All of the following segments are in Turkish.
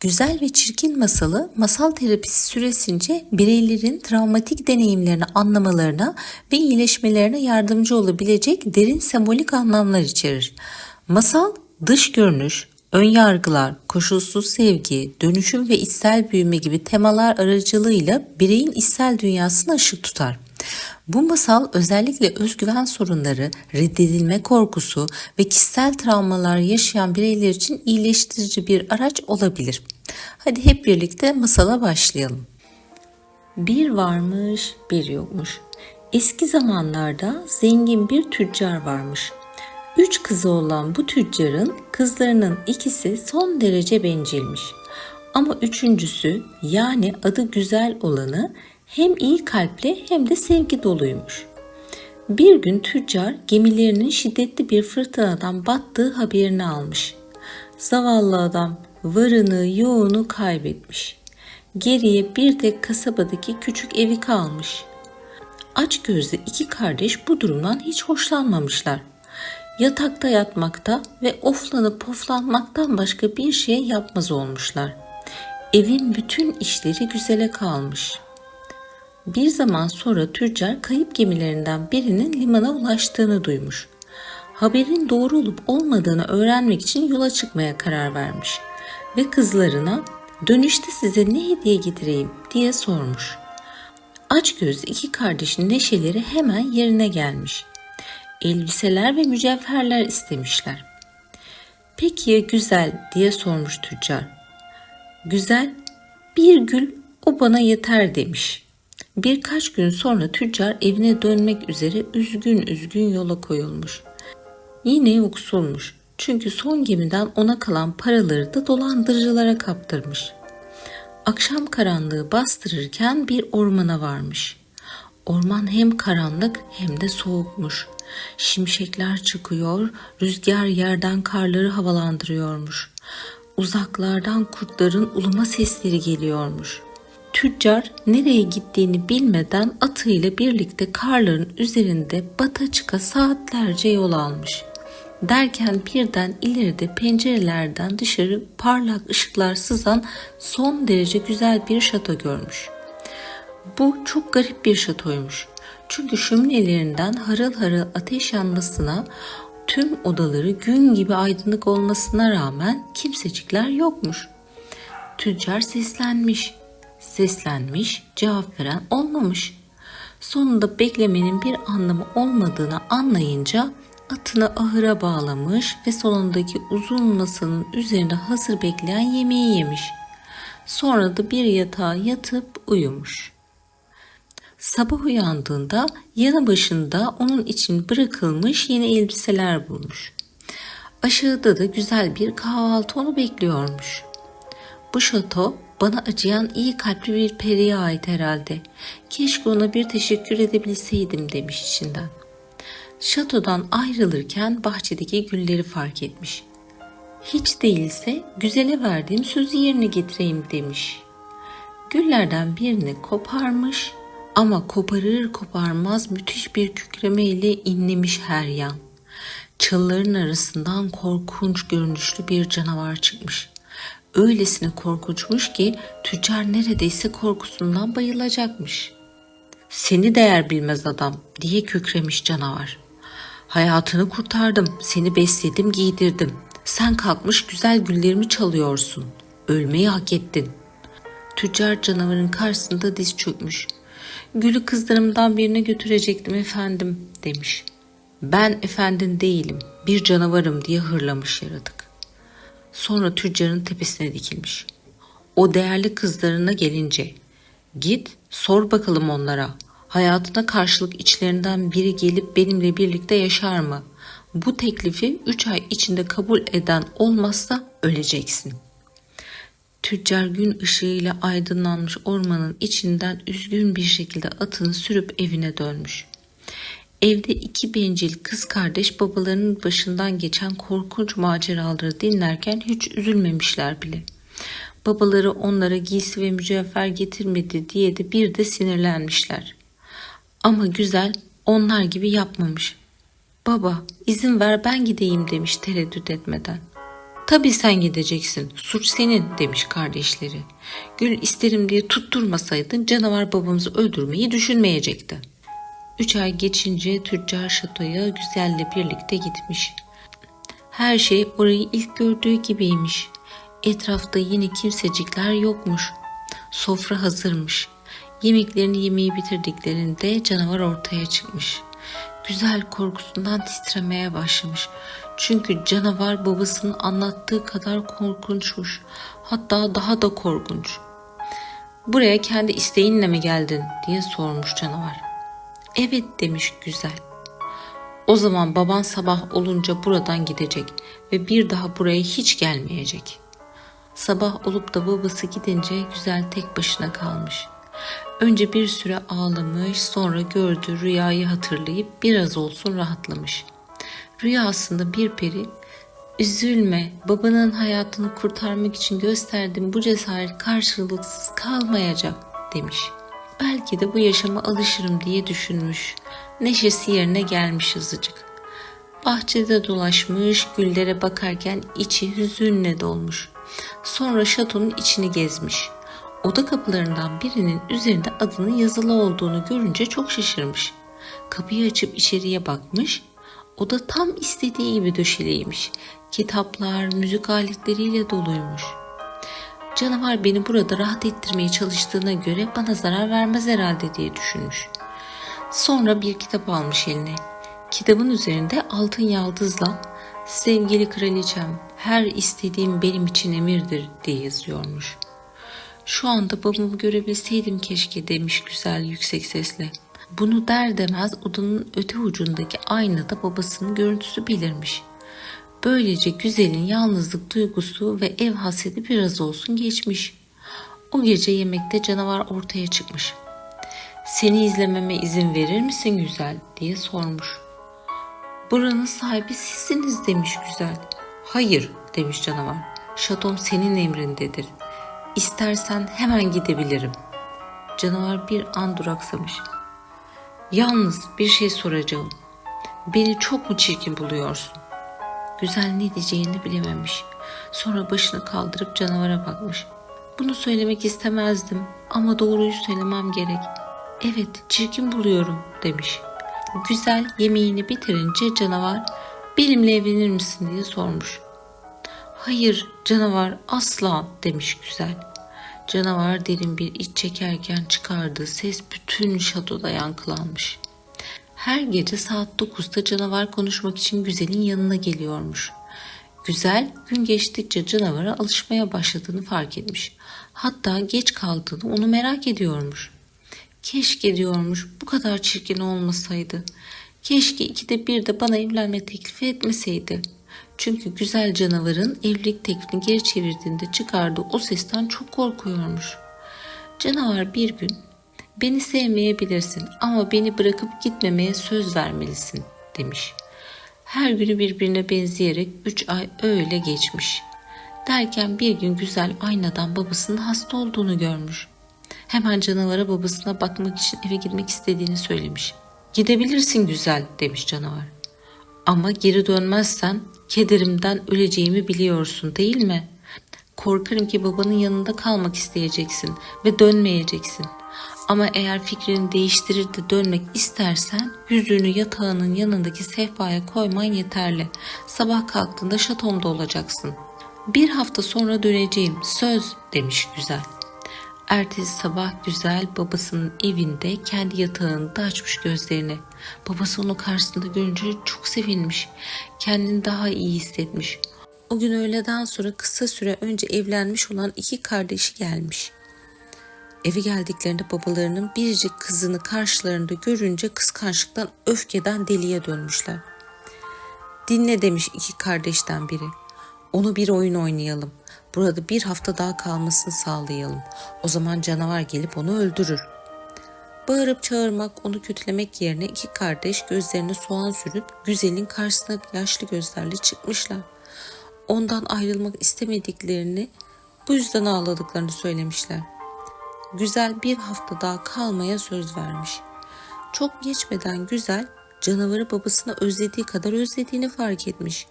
Güzel ve Çirkin masalı masal terapisi süresince bireylerin travmatik deneyimlerini anlamalarına ve iyileşmelerine yardımcı olabilecek derin sembolik anlamlar içerir. Masal dış görünüş, ön yargılar, koşulsuz sevgi, dönüşüm ve içsel büyüme gibi temalar aracılığıyla bireyin içsel dünyasına ışık tutar. Bu masal özellikle özgüven sorunları, reddedilme korkusu ve kişisel travmalar yaşayan bireyler için iyileştirici bir araç olabilir. Hadi hep birlikte masala başlayalım. Bir varmış, bir yokmuş. Eski zamanlarda zengin bir tüccar varmış. Üç kızı olan bu tüccarın kızlarının ikisi son derece bencilmiş. Ama üçüncüsü yani adı güzel olanı hem iyi kalpli hem de sevgi doluymuş. Bir gün tüccar gemilerinin şiddetli bir fırtınadan battığı haberini almış. Zavallı adam varını yoğunu kaybetmiş. Geriye bir tek kasabadaki küçük evi kalmış. Aç gözlü iki kardeş bu durumdan hiç hoşlanmamışlar. Yatakta yatmakta ve oflanıp poflanmaktan başka bir şey yapmaz olmuşlar. Evin bütün işleri güzele kalmış. Bir zaman sonra tüccar kayıp gemilerinden birinin limana ulaştığını duymuş. Haberin doğru olup olmadığını öğrenmek için yola çıkmaya karar vermiş ve kızlarına dönüşte size ne hediye getireyim diye sormuş. Açgözlü iki kardeşin neşeleri hemen yerine gelmiş. Elbiseler ve mücevherler istemişler. Peki ya güzel diye sormuş tüccar. Güzel bir gül o bana yeter demiş. Birkaç gün sonra tüccar evine dönmek üzere üzgün üzgün yola koyulmuş. Yine yoksulmuş. Çünkü son gemiden ona kalan paraları da dolandırıcılara kaptırmış. Akşam karanlığı bastırırken bir ormana varmış. Orman hem karanlık hem de soğukmuş. Şimşekler çıkıyor, rüzgar yerden karları havalandırıyormuş. Uzaklardan kurtların uluma sesleri geliyormuş. Tüccar nereye gittiğini bilmeden atıyla birlikte karların üzerinde bata çıka saatlerce yol almış. Derken birden ileride pencerelerden dışarı parlak ışıklar sızan son derece güzel bir şato görmüş. Bu çok garip bir şatoymuş. Çünkü şöminelerinden harıl harıl ateş yanmasına, tüm odaları gün gibi aydınlık olmasına rağmen kimsecikler yokmuş. Tüccar seslenmiş. Seslenmiş, cevap veren olmamış. Sonunda beklemenin bir anlamı olmadığını anlayınca atını ahıra bağlamış ve salondaki uzun masanın üzerinde hazır bekleyen yemeği yemiş. Sonra da bir yatağa yatıp uyumuş. Sabah uyandığında yanı başında onun için bırakılmış yeni elbiseler bulmuş. Aşağıda da güzel bir kahvaltı onu bekliyormuş. Bu şato bana acıyan iyi kalpli bir periye ait herhalde. Keşke ona bir teşekkür edebilseydim demiş içinden. Şatodan ayrılırken bahçedeki gülleri fark etmiş. Hiç değilse güzele verdiğim sözü yerine getireyim demiş. Güllerden birini koparmış ama koparır koparmaz müthiş bir kükreme ile inlemiş her yan. Çalıların arasından korkunç görünüşlü bir canavar çıkmış. Öylesine korkunçmuş ki tüccar neredeyse korkusundan bayılacakmış. Seni değer bilmez adam diye kükremiş canavar. Hayatını kurtardım, seni besledim, giydirdim. Sen kalkmış güzel güllerimi çalıyorsun. Ölmeyi hak ettin. Tüccar canavarın karşısında diz çökmüş. Gülü kızlarımdan birine götürecektim efendim demiş. Ben efendin değilim, bir canavarım diye hırlamış yaratık. Sonra tüccarın tepesine dikilmiş. O değerli kızlarına gelince git sor bakalım onlara hayatına karşılık içlerinden biri gelip benimle birlikte yaşar mı? Bu teklifi üç ay içinde kabul eden olmazsa öleceksin. Tüccar gün ışığıyla aydınlanmış ormanın içinden üzgün bir şekilde atını sürüp evine dönmüş. Evde iki bencil kız kardeş babalarının başından geçen korkunç maceraları dinlerken hiç üzülmemişler bile. Babaları onlara giysi ve mücevher getirmedi diye de bir de sinirlenmişler. Ama güzel onlar gibi yapmamış. Baba izin ver ben gideyim demiş tereddüt etmeden. Tabii sen gideceksin. Suç senin demiş kardeşleri. Gül isterim diye tutturmasaydın canavar babamızı öldürmeyi düşünmeyecekti. Üç ay geçince tüccar şatoya güzelle birlikte gitmiş. Her şey orayı ilk gördüğü gibiymiş. Etrafta yine kimsecikler yokmuş. Sofra hazırmış. Yemeklerini yemeyi bitirdiklerinde canavar ortaya çıkmış. Güzel korkusundan titremeye başlamış. Çünkü canavar babasının anlattığı kadar korkunçmuş. Hatta daha da korkunç. Buraya kendi isteğinle mi geldin diye sormuş canavar. Evet demiş güzel. O zaman baban sabah olunca buradan gidecek ve bir daha buraya hiç gelmeyecek. Sabah olup da babası gidince güzel tek başına kalmış. Önce bir süre ağlamış, sonra gördüğü rüyayı hatırlayıp biraz olsun rahatlamış. Rüyasında bir peri, "Üzülme, babanın hayatını kurtarmak için gösterdiğim bu cesaret karşılıksız kalmayacak." demiş. Belki de bu yaşama alışırım diye düşünmüş. Neşesi yerine gelmiş azıcık. Bahçede dolaşmış, güllere bakarken içi hüzünle dolmuş. Sonra şatonun içini gezmiş. Oda kapılarından birinin üzerinde adının yazılı olduğunu görünce çok şaşırmış. Kapıyı açıp içeriye bakmış. Oda tam istediği gibi döşeliymiş. Kitaplar, müzik aletleriyle doluymuş. Canavar beni burada rahat ettirmeye çalıştığına göre bana zarar vermez herhalde diye düşünmüş. Sonra bir kitap almış eline. Kitabın üzerinde altın yaldızla sevgili kraliçem her istediğim benim için emirdir diye yazıyormuş. Şu anda babamı görebilseydim keşke demiş güzel yüksek sesle. Bunu der demez odanın öte ucundaki aynada babasının görüntüsü belirmiş. Böylece güzelin yalnızlık duygusu ve ev hasreti biraz olsun geçmiş. O gece yemekte canavar ortaya çıkmış. Seni izlememe izin verir misin güzel diye sormuş. Buranın sahibi sizsiniz demiş güzel. Hayır demiş canavar. Şatom senin emrindedir. İstersen hemen gidebilirim. Canavar bir an duraksamış. Yalnız bir şey soracağım. Beni çok mu çirkin buluyorsun? Güzel ne diyeceğini bilememiş. Sonra başını kaldırıp canavara bakmış. Bunu söylemek istemezdim ama doğruyu söylemem gerek. Evet, çirkin buluyorum demiş. Güzel yemeğini bitirince canavar benimle evlenir misin diye sormuş. Hayır canavar asla demiş güzel. Canavar derin bir iç çekerken çıkardığı ses bütün şatoda yankılanmış. Her gece saat 9'da canavar konuşmak için güzelin yanına geliyormuş. Güzel gün geçtikçe canavara alışmaya başladığını fark etmiş. Hatta geç kaldığını onu merak ediyormuş. Keşke diyormuş bu kadar çirkin olmasaydı. Keşke ikide bir de bana evlenme teklifi etmeseydi. Çünkü güzel canavarın evlilik teklifini geri çevirdiğinde çıkardığı o sesten çok korkuyormuş. Canavar bir gün beni sevmeyebilirsin ama beni bırakıp gitmemeye söz vermelisin demiş. Her günü birbirine benzeyerek üç ay öyle geçmiş. Derken bir gün güzel aynadan babasının hasta olduğunu görmüş. Hemen canavara babasına bakmak için eve gitmek istediğini söylemiş. Gidebilirsin güzel demiş canavar. Ama geri dönmezsen kederimden öleceğimi biliyorsun değil mi? Korkarım ki babanın yanında kalmak isteyeceksin ve dönmeyeceksin. Ama eğer fikrini değiştirir de dönmek istersen yüzüğünü yatağının yanındaki sehpaya koyman yeterli. Sabah kalktığında şatomda olacaksın. Bir hafta sonra döneceğim söz demiş güzel. Ertesi sabah güzel babasının evinde kendi yatağında açmış gözlerini. Babası onu karşısında görünce çok sevinmiş. Kendini daha iyi hissetmiş. O gün öğleden sonra kısa süre önce evlenmiş olan iki kardeşi gelmiş. Eve geldiklerinde babalarının biricik kızını karşılarında görünce kıskançlıktan öfkeden deliye dönmüşler. Dinle demiş iki kardeşten biri. Onu bir oyun oynayalım. Burada bir hafta daha kalmasını sağlayalım. O zaman canavar gelip onu öldürür. Bağırıp çağırmak, onu kötülemek yerine iki kardeş gözlerine soğan sürüp güzelin karşısına yaşlı gözlerle çıkmışlar. Ondan ayrılmak istemediklerini, bu yüzden ağladıklarını söylemişler. Güzel bir hafta daha kalmaya söz vermiş. Çok geçmeden Güzel canavarı babasına özlediği kadar özlediğini fark etmiş.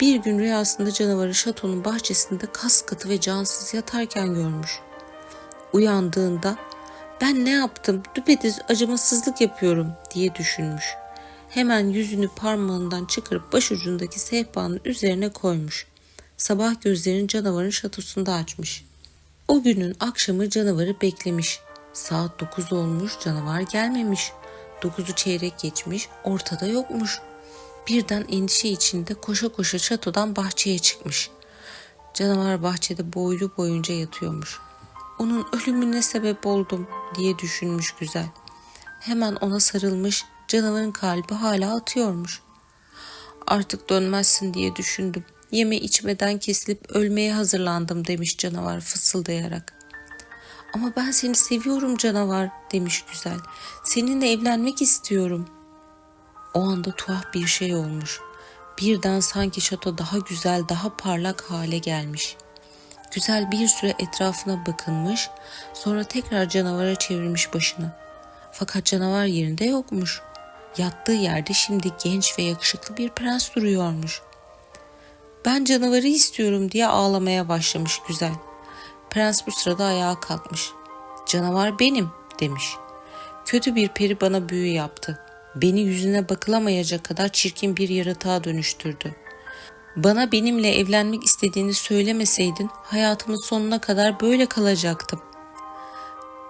Bir gün rüyasında canavarı şatonun bahçesinde kas katı ve cansız yatarken görmüş. Uyandığında ben ne yaptım düpedüz acımasızlık yapıyorum diye düşünmüş. Hemen yüzünü parmağından çıkarıp başucundaki sehpanın üzerine koymuş. Sabah gözlerini canavarın şatosunda açmış. O günün akşamı canavarı beklemiş. Saat 9 olmuş canavar gelmemiş. 9'u çeyrek geçmiş ortada yokmuş. Birden endişe içinde koşa koşa şatodan bahçeye çıkmış. Canavar bahçede boylu boyunca yatıyormuş. Onun ölümüne sebep oldum diye düşünmüş güzel. Hemen ona sarılmış, canavarın kalbi hala atıyormuş. Artık dönmezsin diye düşündüm. Yeme içmeden kesilip ölmeye hazırlandım demiş canavar fısıldayarak. Ama ben seni seviyorum canavar demiş güzel. Seninle evlenmek istiyorum. O anda tuhaf bir şey olmuş. Birden sanki şato daha güzel, daha parlak hale gelmiş. Güzel bir süre etrafına bakınmış, sonra tekrar canavara çevirmiş başını. Fakat canavar yerinde yokmuş. Yattığı yerde şimdi genç ve yakışıklı bir prens duruyormuş. Ben canavarı istiyorum diye ağlamaya başlamış güzel. Prens bu sırada ayağa kalkmış. Canavar benim demiş. Kötü bir peri bana büyü yaptı. Beni yüzüne bakılamayacak kadar çirkin bir yaratığa dönüştürdü. Bana benimle evlenmek istediğini söylemeseydin hayatımın sonuna kadar böyle kalacaktım.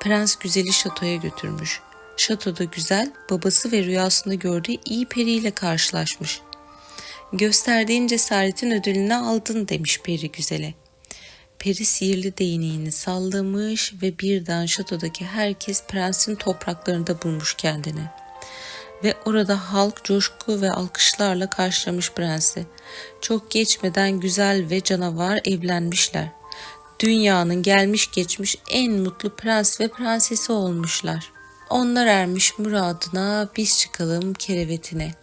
Prens güzeli şatoya götürmüş. Şatoda güzel babası ve rüyasında gördüğü iyi periyle karşılaşmış. Gösterdiğin cesaretin ödülünü aldın demiş peri güzele. Peri sihirli değneğini sallamış ve birden şatodaki herkes prensin topraklarında bulmuş kendini. Ve orada halk coşku ve alkışlarla karşılamış prensi. Çok geçmeden güzel ve canavar evlenmişler. Dünyanın gelmiş geçmiş en mutlu prens ve prensesi olmuşlar. Onlar ermiş muradına biz çıkalım kerevetine.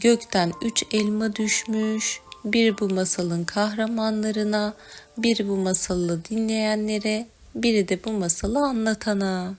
Gökten üç elma düşmüş, bir bu masalın kahramanlarına, biri bu masalı dinleyenlere, biri de bu masalı anlatana.